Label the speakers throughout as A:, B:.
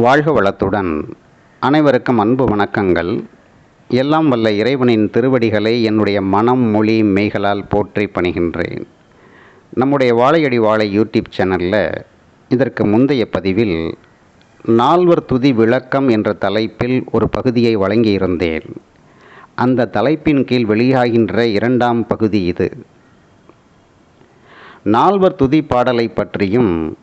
A: வாழ்க வளத்துடன். அனைவருக்கும் அன்பு வணக்கங்கள். எல்லாம் வல்ல இறைவனின் திருவடிகளை என்னுடைய மனம் மொழி மெய்களால் போற்றி பணிகின்றேன். நம்முடைய வாழையடி வாழை யூடியூப் சேனலில் இதற்கு முந்தைய பதிவில் நால்வர் துதி விளக்கம் என்ற தலைப்பில் ஒரு பகுதியை வழங்கியிருந்தேன். அந்த தலைப்பின் கீழ் வெளியாகின்ற இரண்டாம் பகுதி இது. நால்வர் துதி பாடலை பற்றியும்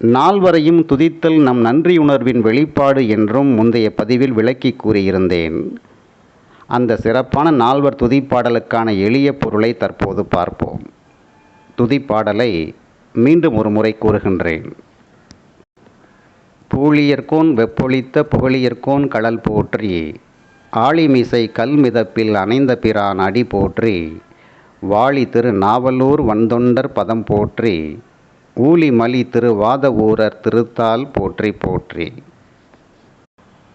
A: நால்வரையும் துதித்தல் நம் நன்றியுணர்வின் வெளிப்பாடு என்றும் முந்தைய பதிவில் விளக்கி கூறியிருந்தேன். அந்த சிறப்பான நால்வர் துதிப்பாடலுக்கான எளிய பொருளை தற்போது பார்ப்போம். துதிப்பாடலை மீண்டும் ஒரு முறை கூறுகின்றேன். பூழியர்கோன் வெப்பொழித்த புகழியர்கோன் கடல் போற்றி ஆழிமிசை கல்மிதப்பில் அணைந்த பிரான் அடி போற்றி வாழி திரு நாவலூர் வந்தொண்டர் பதம் போற்றி ஊழிமலி திருவாத ஊரர் திருத்தால் போற்றி போற்றி.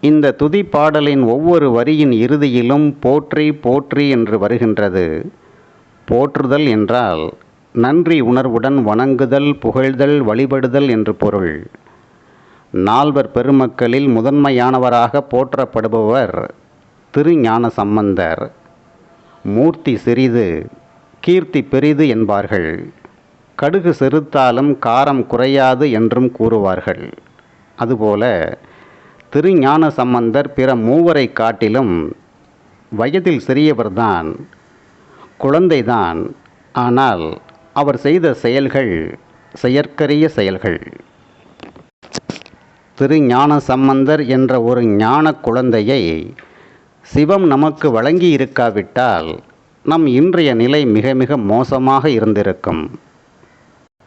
A: இந்த துதி பாடலின் ஒவ்வொரு வரியின் இறுதியிலும் போற்றி போற்றி என்று வருகின்றது. போற்றுதல் என்றால் நன்றி உணர்வுடன் வணங்குதல் புகழ்தல் வழிபடுதல் என்று பொருள். நால்வர் பெருமக்களில் முதன்மையானவராக போற்றப்படுபவர் திருஞான சம்பந்தர். மூர்த்தி சிறிது கீர்த்தி பெரிது என்பார்கள். கடுகு செருத்தாலும் காரம் குறையாது என்றும் கூறுவார்கள். அதுபோல திருஞான சம்பந்தர் பிற மூவரை காட்டிலும் வயதில் சிறியவர்தான் குழந்தைதான். ஆனால் அவர் செய்த செயல்கள் செயற்கரிய செயல்கள். திருஞான சம்பந்தர் என்ற ஒரு ஞான குழந்தையை சிவம் நமக்கு வழங்கி இருக்காவிட்டால் நம் இன்றைய நிலை மிக மிக மோசமாக இருந்திருக்கும்.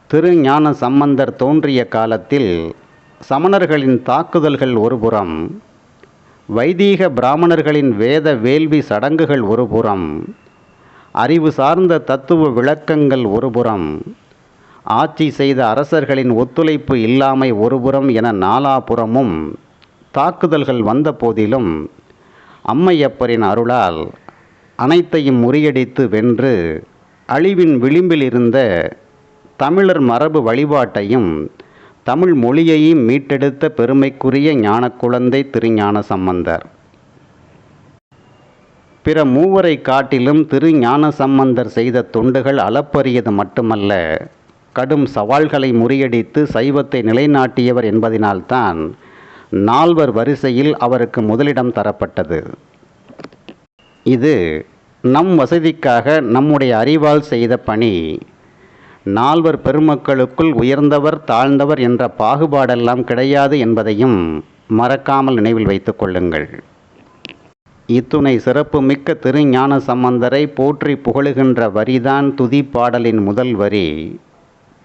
A: திருஞான சம்பந்தர் தோன்றிய காலத்தில் சமணர்களின் தாக்குதல்கள் ஒருபுறம் வைதீக பிராமணர்களின் வேத வேள்வி சடங்குகள் ஒருபுறம் அறிவு சார்ந்த தத்துவ விளக்கங்கள் ஒருபுறம் ஆட்சி செய்த அரசர்களின் ஒத்துழைப்பு இல்லாமை ஒருபுறம் என நாலாபுறமும் தாக்குதல்கள் வந்த போதிலும் அம்மையப்பரின் அருளால் அனைத்தையும் முறியடித்து வென்று அழிவின் விளிம்பில் இருந்த தமிழர் மரபு வழிபாட்டையும் தமிழ் மொழியையும் மீட்டெடுத்த பெருமைக்குரிய ஞான குழந்தை திருஞான சம்பந்தர். பிற மூவரை காட்டிலும் திரு ஞான சம்பந்தர் செய்த தொண்டுகள் அளப்பரியது மட்டுமல்ல கடும் சவால்களை முறியடித்து சைவத்தை நிலைநாட்டியவர் என்பதினால்தான் நால்வர் வரிசையில் அவருக்கு முதலிடம் தரப்பட்டது. இது நம் வசதிக்காக நம்முடைய அறிவால் செய்த பணி. நால்வர் பெருமக்களுக்குள் உயர்ந்தவர் தாழ்ந்தவர் என்ற பாகுபாடெல்லாம் கிடையாது என்பதையும் மறக்காமல் நினைவில் வைத்துக் கொள்ளுங்கள். இத்துணை சிறப்புமிக்க திருஞான சம்பந்தரை போற்றி புகழுகின்ற வரிதான் துதி பாடலின் முதல் வரி.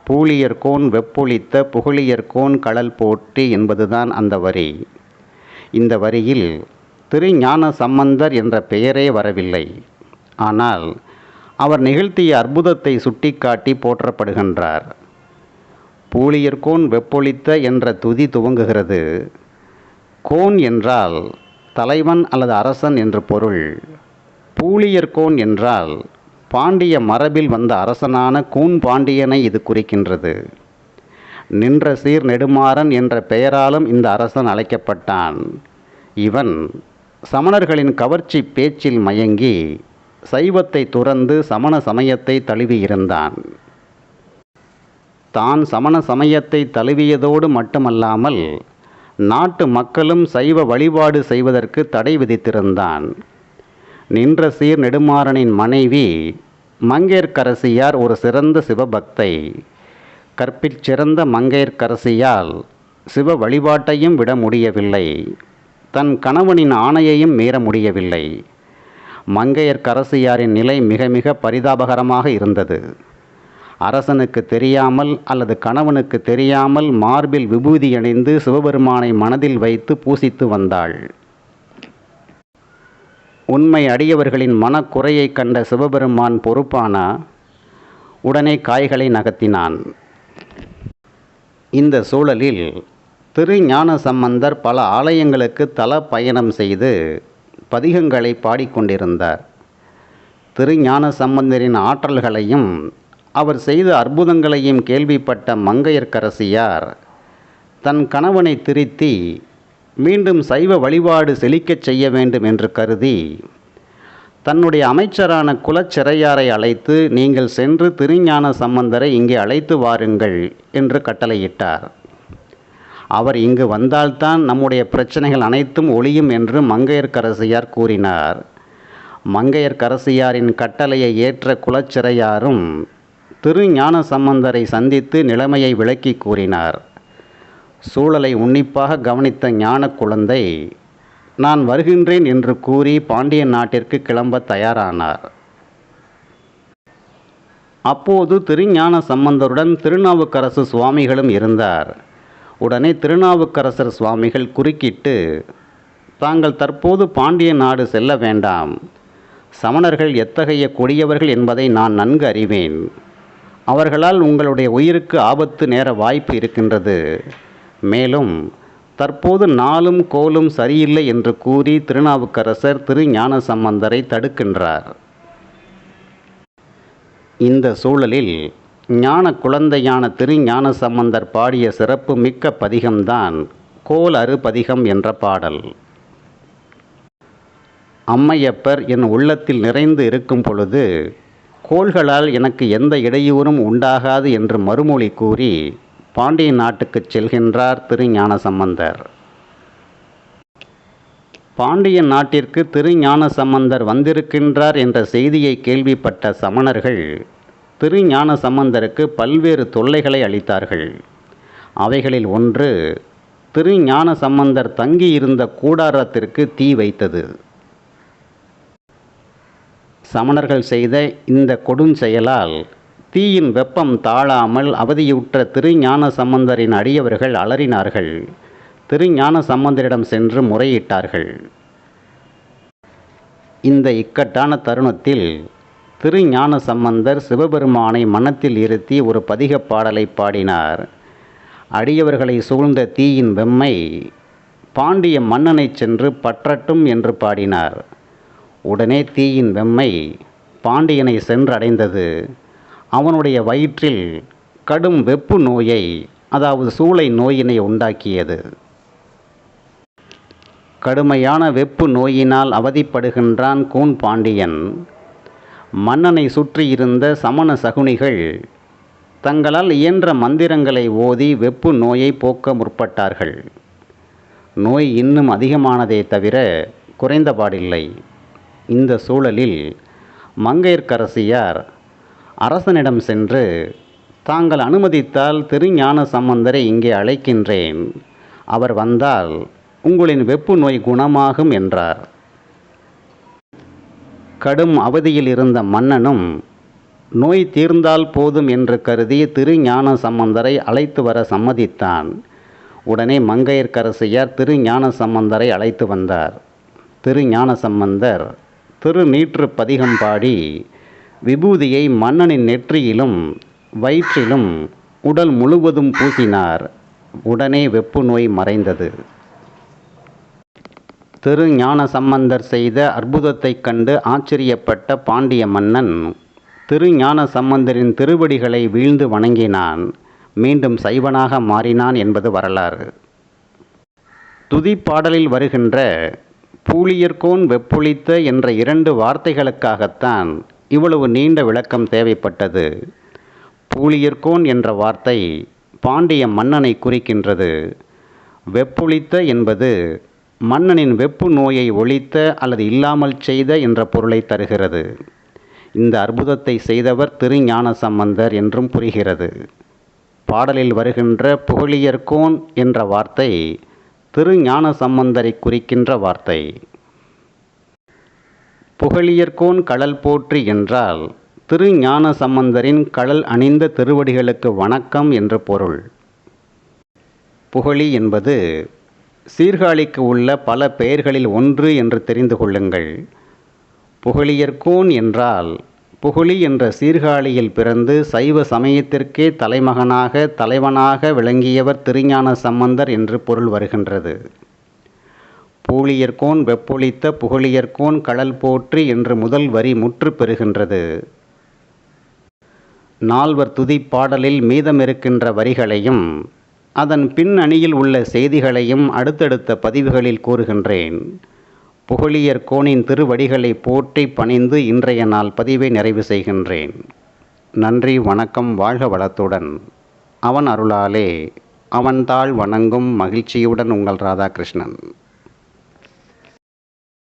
A: பூழியர்கோன் வெப்பொழித்த புகழியர்கோன் கடல் போற்றி என்பதுதான் அந்த வரி. இந்த வரியில் திருஞான சம்பந்தர் என்ற பெயரே வரவில்லை. ஆனால் அவர் நிகழ்த்திய அற்புதத்தை சுட்டிக்காட்டி போற்றப்படுகின்றார். பூலியர்கோன் வெப்பொழித்த என்ற துதி துவங்குகிறது. கோன் என்றால் தலைவன் அல்லது அரசன் என்று பொருள். பூலியர்கோன் என்றால் பாண்டிய மரபில் வந்த அரசனான கூன் பாண்டியனை இது குறிக்கின்றது. நின்ற சீர் நெடுமாறன் என்ற பெயராலும் இந்த அரசன் அழைக்கப்பட்டான். இவன் சமணர்களின் கவர்ச்சி பேச்சில் மயங்கி சைவத்தை துறந்து சமண சமயத்தை தழுவியிருந்தான். தான் சமண சமயத்தை தழுவியதோடு மட்டுமல்லாமல் நாட்டு மக்களும் சைவ வழிபாடு செய்வதற்கு தடை விதித்திருந்தான். நின்ற சீர் நெடுமாறனின் மனைவி மங்கையர்க்கரசியார் ஒரு சிறந்த சிவபக்தை. கற்பிற் சிறந்த மங்கையர்க்கரசியால் சிவ வழிபாட்டையும் விட முடியவில்லை. தன் கணவனின் ஆணையையும் மீற முடியவில்லை. மங்கையர்க்கரசியாரின் நிலை மிக மிக பரிதாபகரமாக இருந்தது. அரசனுக்கு தெரியாமல் அல்லது கணவனுக்கு தெரியாமல் மார்பில் விபூதி அணிந்து சிவபெருமானை மனதில் வைத்து பூசித்து வந்தாள். உண்மை அடியவர்களின் மனக்குறையை கண்ட சிவபெருமான் பொறுப்பானா? உடனே காய்களை நகர்த்தினான். இந்த சூழலில் திரு ஞான சம்பந்தர் பல ஆலயங்களுக்கு தல பயணம் செய்து பதிகங்களை பாடிக்கொண்டிருந்தார். திருஞான சம்பந்தரின் ஆற்றல்களையும் அவர் செய்த அற்புதங்களையும் கேள்விப்பட்ட மங்கையர்க்கரசியார் தன் கணவனை திருத்தி மீண்டும் சைவ வழிபாடு செழிக்கச் செய்ய வேண்டும் என்று கருதி தன்னுடைய அமைச்சரான குலச்சிறையாரை அழைத்து நீங்கள் சென்று திருஞான சம்பந்தரை இங்கே அழைத்து வாருங்கள் என்று கட்டளையிட்டார். அவர் இங்கு வந்தால்தான் நம்முடைய பிரச்சனைகள் அனைத்தும் ஒளியும் என்று மங்கையர்க்கரசியார் கூறினார். மங்கையர்க்கரசியாரின் கட்டளையை ஏற்ற குலச்சிறையாரும் திருஞான சம்பந்தரை சந்தித்து நிலைமையை விளக்கி கூறினார். சூழலை உன்னிப்பாக கவனித்த ஞான குழந்தை நான் வருகின்றேன் என்று கூறி பாண்டிய நாட்டிற்கு கிளம்ப தயாரானார். அப்போது திருஞான சம்பந்தருடன் திருநாவுக்கரசு சுவாமிகளும் இருந்தார். உடனே திருநாவுக்கரசர் சுவாமிகள் குறுக்கிட்டு தாங்கள் தற்போது பாண்டிய நாடு செல்ல வேண்டாம். சமணர்கள் எத்தகைய கொடியவர்கள் என்பதை நான் நன்கு அறிவேன். அவர்களால் உங்களுடைய உயிருக்கு ஆபத்து நேர வாய்ப்பு இருக்கின்றது. மேலும் தற்போது நாளும் கோலும் சரியில்லை என்று கூறி திருநாவுக்கரசர் திரு ஞான சம்பந்தரை தடுக்கின்றார். இந்த சூழலில் ஞான குழந்தையான திரு ஞான சம்பந்தர் பாடிய சிறப்பு மிக்க பதிகம்தான் கோல் அரு பதிகம் என்ற பாடல். அம்மையப்பர் என் உள்ளத்தில் நிறைந்து இருக்கும் பொழுது கோள்களால் எனக்கு எந்த இடையூறும் உண்டாகாது என்று மறுமொழி கூறி பாண்டிய நாட்டுக்குச் செல்கின்றார் திரு ஞான சம்பந்தர் பாண்டிய நாட்டிற்கு திரு ஞான சம்பந்தர் வந்திருக்கின்றார் என்ற செய்தியை கேள்விப்பட்ட சமணர்கள் திருஞான சம்பந்தருக்கு பல்வேறு தொல்லைகளை அளித்தார்கள். அவைகளில் ஒன்று திரு ஞான சம்பந்தர் தங்கியிருந்த கூடாரத்திற்கு தீ வைத்தது. சமணர்கள் செய்த இந்த கொடுஞ்செயலால் தீயின் வெப்பம் தாழாமல் அவதியுற்ற திருஞான சம்பந்தரின் அடியவர்கள் அலறினார்கள். திருஞான சம்பந்தரிடம் சென்று முறையிட்டார்கள். இந்த இக்கட்டான தருணத்தில் திரு ஞான சம்பந்தர் சிவபெருமானை மனத்தில் இருத்தி ஒரு பதிக பாடலை பாடினார். அடியவர்களை சூழ்ந்த தீயின் வெம்மை பாண்டிய மன்னனை சென்று பற்றட்டும் என்று பாடினார். உடனே தீயின் வெம்மை பாண்டியனை சென்றடைந்தது. அவனுடைய வயிற்றில் கடும் வெப்பு நோயை அதாவது சூளை நோயினை உண்டாக்கியது. கடுமையான வெப்பு நோயினால் அவதிப்படுகின்றான் கூன் பாண்டியன். மன்னனை சுற்றியிருந்த சமண சகுனிகள் தங்களால் இயன்ற மந்திரங்களை ஓதி வெப்பு நோயை போக்க முற்பட்டார்கள். நோய் இன்னும் அதிகமானதே தவிர குறைந்தபாடில்லை இந்த சூழலில் மங்கையர்க்கரசியார் அரசனிடம் சென்று தாங்கள் அனுமதித்தால் திருஞான சம்பந்தரை இங்கே அழைக்கின்றேன். அவர் வந்தால் உங்களின் வெப்பு நோய் குணமாகும் என்றார். கடும் அவதியில் இருந்த மன்னனும் நோய் தீர்ந்தால் போதும் என்று கருதி திருஞான சம்பந்தரை அழைத்து வர சம்மதித்தான். உடனே மங்கையர்க்கரசியார் திருஞான சம்பந்தரை அழைத்து வந்தார். திருஞான சம்பந்தர் திருநீற்று பதிகம் பாடி விபூதியை மன்னனின் நெற்றியிலும் வயிற்றிலும் உடல் முழுவதும் பூசினார். உடனே வெப்பு நோய் மறைந்தது. திரு ஞான சம்பந்தர் செய்த அற்புதத்தைக் கண்டு ஆச்சரியப்பட்ட பாண்டிய மன்னன் திரு ஞான சம்பந்தரின் திருவடிகளை வீழ்ந்து வணங்கினான். மீண்டும் சைவனாக மாறினான் என்பது வரலாறு. துதிப்பாடலில் வருகின்ற பூலியர்கோன் வெப்புளித்த என்ற இரண்டு வார்த்தைகளுக்காகத்தான் இவ்வளவு நீண்ட விளக்கம் தேவைப்பட்டது. பூலியர்கோன் என்ற வார்த்தை பாண்டிய மன்னனை குறிக்கின்றது. வெப்புளித்த என்பது மன்னனின் வெப்பு நோயை ஒழித்த அல்லது இல்லாமல் செய்த என்ற பொருளை தருகிறது. இந்த அற்புதத்தை செய்தவர் திருஞான சம்பந்தர் என்றும் புரிகிறது. பாடலில் வருகின்ற புகழியர்கோன் என்ற வார்த்தை திருஞான சம்பந்தரை குறிக்கின்ற வார்த்தை. புகழியர்கோன் கடல் போற்றி என்றால் திருஞான சம்பந்தரின் கடல் அணிந்த திருவடிகளுக்கு வணக்கம் என்று பொருள். புகழி என்பது சீர்காழிக்கு உள்ள பல பெயர்களில் ஒன்று என்று தெரிந்து கொள்ளுங்கள். புகழியர்கோன் என்றால் புகழி என்ற சீர்காழியில் பிறந்து சைவ சமயத்திற்கே தலைமகனாக தலைவனாக விளங்கியவர் திருஞான சம்பந்தர் என்று பொருள் வருகின்றது. பூழியர்கோன் வெப்பொழித்த புகழியர்கோன் கடல் போற்றி என்று முதல் வரி முற்று பெறுகின்றது. நால்வர் துதிப்பாடலில் மீதமிருக்கின்ற வரிகளையும் அதன் பின் அணியில் உள்ள செய்திகளையும் அடுத்தடுத்த பதிவுகளில் கூறுகின்றேன். புகழியர் கோனின் திருவடிகளை போற்றி பணிந்து இன்றைய நாள் பதிவை நிறைவு செய்கின்றேன். நன்றி வணக்கம் வாழ்க வளத்துடன். அவன் அருளாலே அவன்தாள் வணங்கும் மகிழ்ச்சியுடன் உங்கள் ராதாகிருஷ்ணன்.